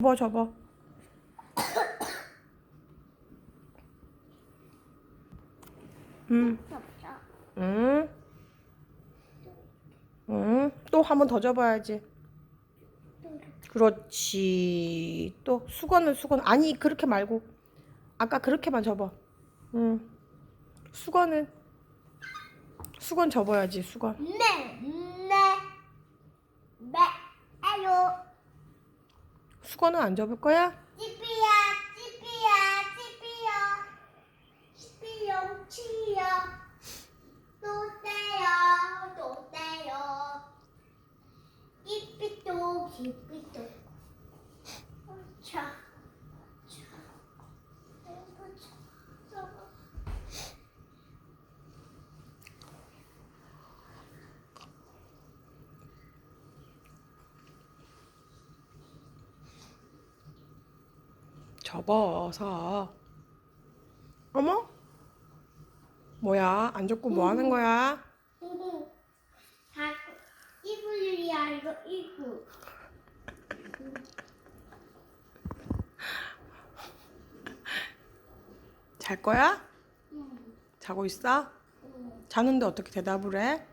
접어 접어. 음. 음, 음. 또 한 번 더 접어야지. 그렇지. 또 수건은 수건. 아니 그렇게 말고 아까 그렇게만 접어. 음. 수건은 수건 접어야지 수건. 네, 네, 네, 아유, 수건은 안 접을 거야? 찌삐야, 찌삐야, 찌삐야, 찌삐용, 치요, 또 떼요, 또 떼요, 찌삐또, 찌삐또, 차, 차, 이거 차, 저거. 접어서. 어머? 뭐야? 안 접고 뭐 하는 거야? 다 이불이야 이거 이불. 잘 거야? 응. 자고 있어? 응. 자는데 어떻게 대답을 해?